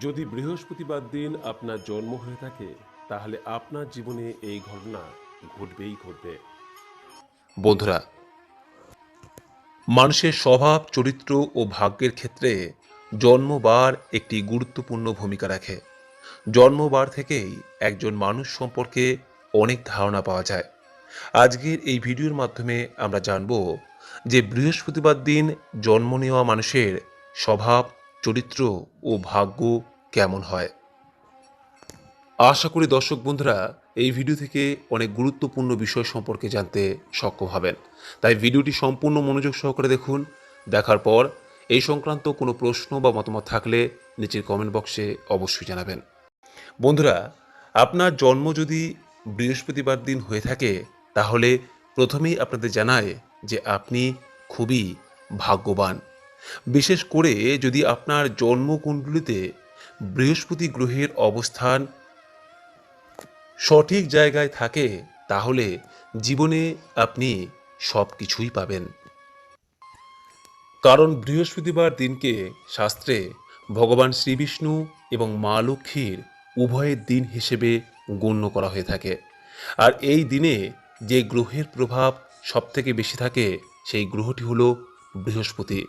যদি বৃহস্পতিবার দিন আপনার জন্ম হয়ে থাকে, তাহলে আপনার জীবনে এই ঘটনা ঘটবেই ঘটবে। বন্ধুরা, মানুষের স্বভাব, চরিত্র ও ভাগ্যের ক্ষেত্রে জন্মবার একটি গুরুত্বপূর্ণ ভূমিকা রাখে। জন্মবার থেকেই একজন মানুষ সম্পর্কে অনেক ধারণা পাওয়া যায়। আজকের এই ভিডিওর মাধ্যমে আমরা জানব যে বৃহস্পতিবার দিন জন্ম নেওয়া মানুষের স্বভাব চরিত্র ও ভাগ্য কেমন হয়? আশা করি দর্শক বন্ধুরা, এই ভিডিও থেকে অনেক গুরুত্বপূর্ণ বিষয় সম্পর্কে জানতে সক্ষম হবেন। তাই ভিডিওটি সম্পূর্ণ মনোযোগ সহকারে দেখুন। দেখার পর এই সংক্রান্ত কোনো প্রশ্ন বা মতামত থাকলে নিচের কমেন্ট বক্সে অবশ্যই জানাবেন। বন্ধুরা, আপনার জন্ম যদি বৃহস্পতিবার দিন হয়ে থাকে, তাহলে প্রথমেই আপনাদের জানায় যে আপনি খুবই ভাগ্যবান। বিশেষ করে যদি আপনার জন্মকুণ্ডলিতে বৃহস্পতি গ্রহের অবস্থান সঠিক জায়গায় থাকে, তাহলে জীবনে আপনি সব কিছুই পাবেন। কারণ বৃহস্পতিবার দিনকে শাস্ত্রে ভগবান শ্রীবিষ্ণু এবং মা লক্ষ্মীর উভয়ের দিন হিসেবে গণ্য করা হয়ে থাকে। আর এই দিনে যে গ্রহের প্রভাব সবথেকে বেশি থাকে, সেই গ্রহটি হলো বৃহস্পতি।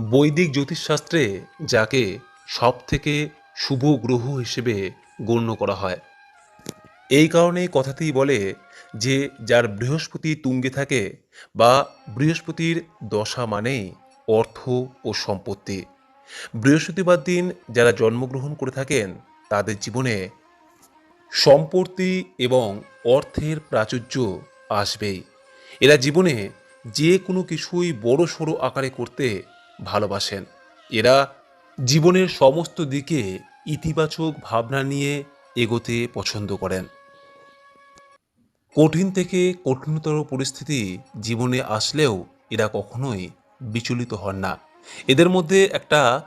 বৈদিক জ্যোতিষশাস্ত্রে যাকে সবথেকে শুভ গ্রহ হিসেবে গণ্য করা হয়। এই কারণে কথাতেই বলে যে, যার বৃহস্পতি তুঙ্গে থাকে বা বৃহস্পতির দশা মানেই অর্থ ও সম্পত্তি। বৃহস্পতিবার দিন যারা জন্মগ্রহণ করে থাকেন, তাদের জীবনে সম্পত্তি এবং অর্থের প্রাচুর্য আসবেই। এরা জীবনে যে কোনো কিছুই বড় সড়ো আকারে করতে ভালোবাসেন। এরা জীবনের সমস্ত দিকে ইতিবাচক ভাবনা নিয়ে এগোতে পছন্দ করেন। কঠিন থেকে কঠিনতর পরিস্থিতি জীবনে আসলেও এরা কখনোই বিচলিত হন না। এদের মধ্যে একটা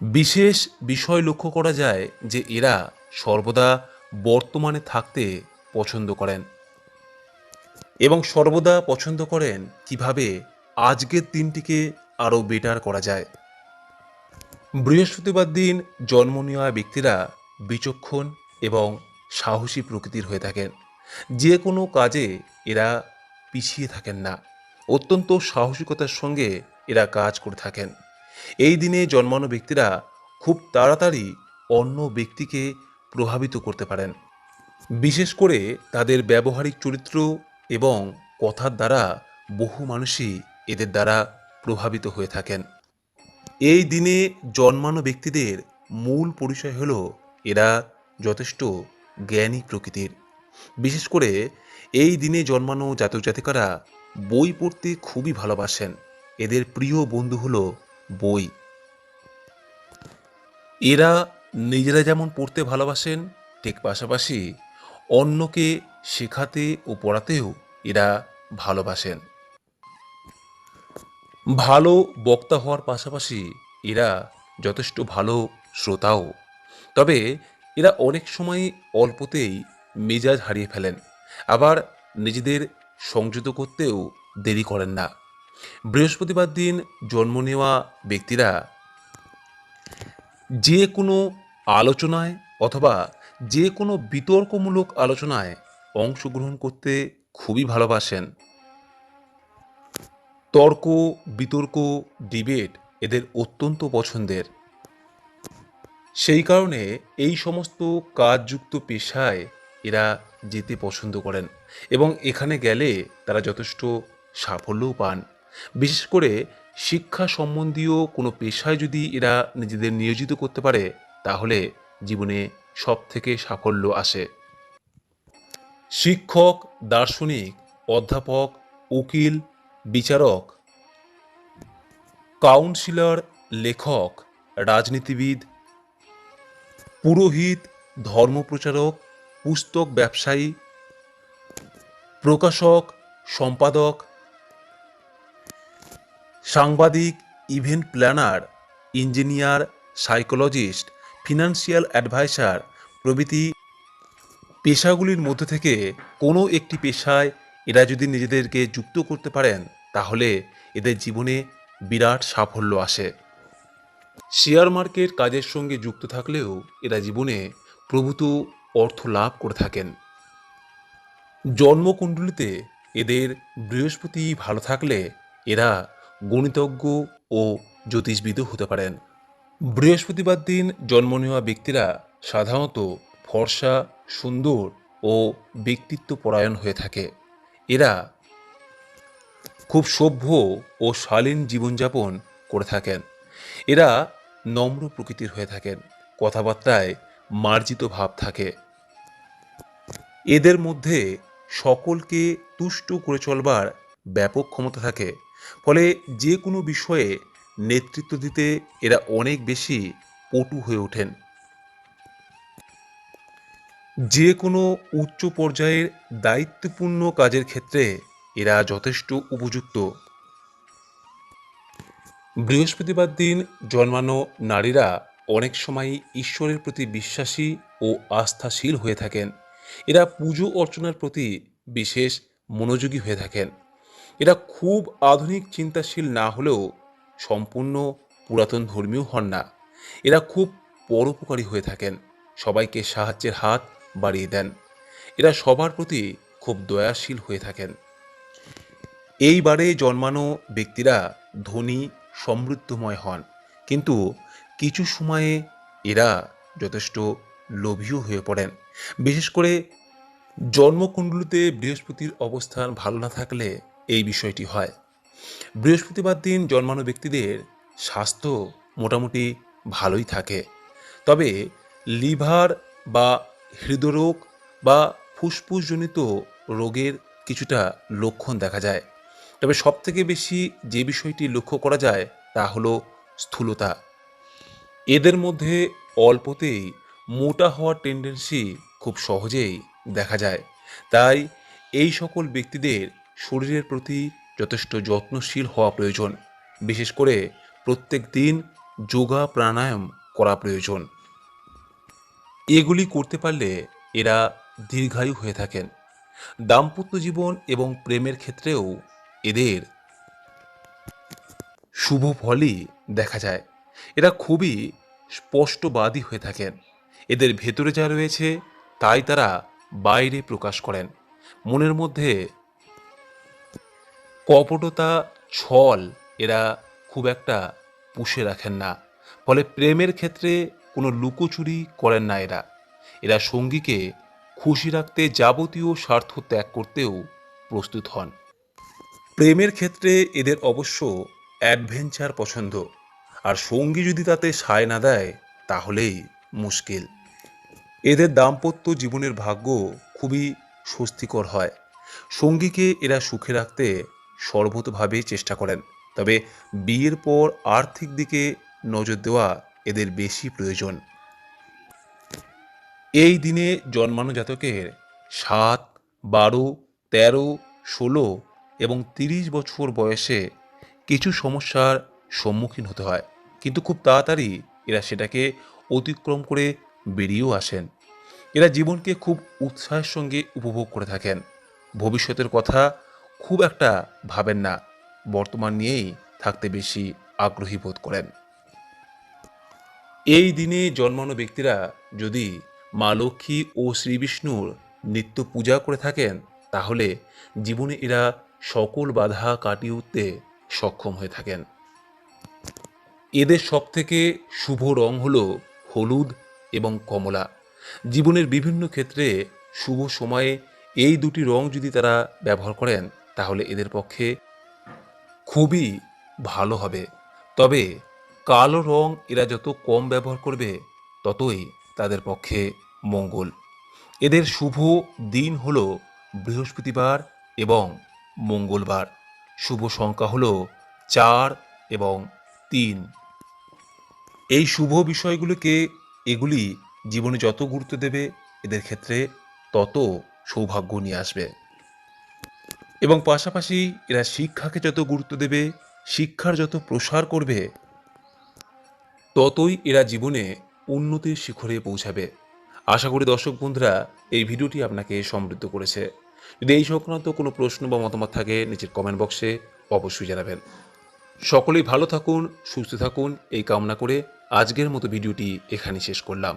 বিশেষ বিষয় লক্ষ্য করা যায় যে এরা সর্বদা বর্তমানে থাকতে পছন্দ করেন এবং সর্বদা পছন্দ করেন কীভাবে আজকের দিনটিকে আরও বেটার করা যায়। বৃহস্পতিবার দিন জন্ম নেওয়া ব্যক্তিরা বিচক্ষণ এবং সাহসী প্রকৃতির হয়ে থাকেন। যে কোনো কাজে এরা পিছিয়ে থাকেন না। অত্যন্ত সাহসিকতার সঙ্গে এরা কাজ করে থাকেন। এই দিনে জন্মানো ব্যক্তিরা খুব তাড়াতাড়ি অন্য ব্যক্তিকে প্রভাবিত করতে পারেন। বিশেষ করে তাদের ব্যবহারিক চরিত্র এবং কথার দ্বারা বহু মানুষই এদের দ্বারা প্রভাবিত হয়ে থাকেন। এই দিনে জন্মানো ব্যক্তিদের মূল পরিচয় হল এরা যথেষ্ট জ্ঞানী প্রকৃতির। বিশেষ করে এই দিনে জন্মানো জাতক জাতিকারা বই পড়তে খুবই ভালোবাসেন। এদের প্রিয় বন্ধু হল বই। এরা নিজেরা যেমন পড়তে ভালোবাসেন, ঠিক পাশাপাশি অন্যকে শেখাতে ও পড়াতেও এরা ভালোবাসেন। ভালো বক্তা হওয়ার পাশাপাশি এরা যথেষ্ট ভালো শ্রোতাও। তবে এরা অনেক সময় অল্পতেই মেজাজ হারিয়ে ফেলেন, আবার নিজেদের সংযত করতেও দেরি করেন না। বৃহস্পতিবার দিন জন্ম নেওয়া ব্যক্তিরা যে কোনো আলোচনায় অথবা যে কোনো বিতর্কমূলক আলোচনায় অংশগ্রহণ করতে খুবই ভালোবাসেন। তর্ক, বিতর্ক, ডিবেট এদের অত্যন্ত পছন্দের। সেই কারণে এই সমস্ত কাজযুক্ত পেশায় এরা যেতে পছন্দ করেন এবং এখানে গেলে তারা যথেষ্ট সাফল্যও পান। বিশেষ করে শিক্ষা সম্বন্ধীয় কোনো পেশায় যদি এরা নিজেদের নিয়োজিত করতে পারে, তাহলে জীবনে সব থেকে সাফল্য আসে। শিক্ষক, দার্শনিক, অধ্যাপক, উকিল বিচারক, কাউন্সিলর, লেখক, রাজনীতিবিদ, পুরোহিত, ধর্মপ্রচারক, পুস্তক ব্যবসায়ী, প্রকাশক, সম্পাদক, সাংবাদিক, event planner, engineer, psychologist, financial adviser প্রভৃতি পেশাগুলির মধ্যে থেকে কোনো একটি পেশায় এরা যদি নিজেদেরকে যুক্ত করতে পারেন, তাহলে এদের জীবনে বিরাট সাফল্য আসে। শেয়ার মার্কেট কাজের সঙ্গে যুক্ত থাকলেও এরা জীবনে প্রভূত অর্থ লাভ করে থাকেন। জন্মকুণ্ডলিতে এদের বৃহস্পতি ভালো থাকলে এরা গণিতজ্ঞ ও জ্যোতিষবিদও হতে পারেন। বৃহস্পতিবার দিন জন্ম নেওয়া ব্যক্তিরা সাধারণত ফর্সা, সুন্দর ও ব্যক্তিত্ব পরায়ণ হয়ে থাকে। এরা খুব সভ্য ও শালীন জীবনযাপন করে থাকেন। এরা নম্র প্রকৃতির হয়ে থাকেন, কথাবার্তায় মার্জিত ভাব থাকে। এদের মধ্যে সকলকে তুষ্ট করে চলবার ব্যাপক ক্ষমতা থাকে, ফলে যে কোনো বিষয়ে নেতৃত্ব দিতে এরা অনেক বেশি পটু হয়ে ওঠেন। যে কোনো উচ্চ পর্যায়ের দায়িত্বপূর্ণ কাজের ক্ষেত্রে এরা যথেষ্ট উপযুক্ত। বৃহস্পতিবার দিন জন্মানো নারীরা অনেক সময় ঈশ্বরের প্রতি বিশ্বাসী ও আস্থাশীল হয়ে থাকেন। এরা পুজো অর্চনার প্রতি বিশেষ মনোযোগী হয়ে থাকেন। এরা খুব আধুনিক চিন্তাশীল না হলেও সম্পূর্ণ পুরাতন ধর্মীয় হন না। এরা খুব পরোপকারী হয়ে থাকেন। সবাইকে সাহায্যের হাত বাড়িয়ে দেন। এরা সবার প্রতি খুব দয়াশীল হয়ে থাকেন। এইবারে জন্মানো ব্যক্তিরা ধনী, সমৃদ্ধময় হন। কিন্তু কিছু সময়ে এরা যথেষ্ট লোভীও হয়ে পড়েন। বিশেষ করে জন্মকুণ্ডলিতে বৃহস্পতির অবস্থান ভালো না থাকলে এই বিষয়টি হয়। বৃহস্পতিবার দিন জন্মানো ব্যক্তিদের স্বাস্থ্য মোটামুটি ভালোই থাকে। তবে লিভার বা হৃদরোগ বা ফুসফুসজনিত রোগের কিছুটা লক্ষণ দেখা যায়। তবে সবথেকে বেশি যে বিষয়টি লক্ষ্য করা যায় তা হলো স্থূলতা। এদের মধ্যে অল্পতেই মোটা হওয়ার টেন্ডেন্সি খুব সহজেই দেখা যায়। তাই এই সকল ব্যক্তিদের শরীরের প্রতি যথেষ্ট যত্নশীল হওয়া প্রয়োজন। বিশেষ করে প্রত্যেক দিন যোগা প্রাণায়াম করা প্রয়োজন। এগুলি করতে পারলে এরা দীর্ঘায়ু হয়ে থাকেন। দাম্পত্য জীবন এবং প্রেমের ক্ষেত্রেও এদের শুভ ফলই দেখা যায়। এরা খুবই স্পষ্টবাদী হয়ে থাকেন। এদের ভেতরে যা রয়েছে, তাই তারা বাইরে প্রকাশ করেন। মনের মধ্যে কপটতা, ছল এরা খুব একটা পুষে রাখেন না। ফলে প্রেমের ক্ষেত্রে কোনো লুকোচুরি করেন না এরা। এরা সঙ্গীকে খুশি রাখতে যাবতীয় স্বার্থ ত্যাগ করতেও প্রস্তুত হন। প্রেমের ক্ষেত্রে এদের অবশ্য অ্যাডভেঞ্চার পছন্দ। আর সঙ্গী যদি তাতে সায় না দেয়, তাহলেই মুশকিল। এদের দাম্পত্য জীবনের ভাগ্য খুবই স্বস্তিকর হয়। সঙ্গীকে এরা সুখে রাখতে সর্বতভাবে চেষ্টা করেন। তবে বিয়ের পর আর্থিক দিকে নজর দেওয়া এদের বেশি প্রয়োজন। এই দিনে জন্মানো জাতকের সাত, বারো, তেরো, ষোলো এবং তিরিশ বছর বয়সে কিছু সমস্যার সম্মুখীন হতে হয়। কিন্তু খুব তাড়াতাড়ি এরা সেটাকে অতিক্রম করে বেরিয়েও আসেন। এরা জীবনকে খুব উৎসাহের সঙ্গে উপভোগ করে থাকেন। ভবিষ্যতের কথা খুব একটা ভাবেন না। বর্তমান নিয়েই থাকতে বেশি আগ্রহী বোধ করেন। এই দিনে জন্মানো ব্যক্তিরা যদি মা লক্ষ্মী ও শ্রীবিষ্ণুর নিত্য পূজা করে থাকেন, তাহলে জীবনে এরা সকল বাধা কাটিয়ে উঠতে সক্ষম হয়ে থাকেন। এদের সবথেকে শুভ রং হল হলুদ এবং কমলা। জীবনের বিভিন্ন ক্ষেত্রে শুভ সময়ে এই দুটি রং যদি তারা ব্যবহার করেন, তাহলে এদের পক্ষে খুবই ভালো হবে। তবে কালো রং এরা যত কম ব্যবহার করবে, ততই তাদের পক্ষে মঙ্গল। এদের শুভ দিন হল বৃহস্পতিবার এবং মঙ্গলবার। শুভ সংখ্যা হল চার এবং তিন। এই শুভ বিষয়গুলোকে এগুলি জীবনে যত গুরুত্ব দেবে, এদের ক্ষেত্রে তত সৌভাগ্য নিয়ে আসবে। এবং পাশাপাশি এরা শিক্ষাকে যত গুরুত্ব দেবে, শিক্ষার যত প্রসার করবে ততই এরা জীবনে উন্নতির শিখরে পৌঁছাবে। আশা করি দর্শক বন্ধুরা, এই ভিডিওটি আপনাকে সমৃদ্ধ করেছে। যদি এই সংক্রান্ত কোনো প্রশ্ন বা মতামত থাকে, নিচের কমেন্ট বক্সে অবশ্যই জানাবেন। সকলেই ভালো থাকুন, সুস্থ থাকুন, এই কামনা করে আজকের মতো ভিডিওটি এখানে শেষ করলাম।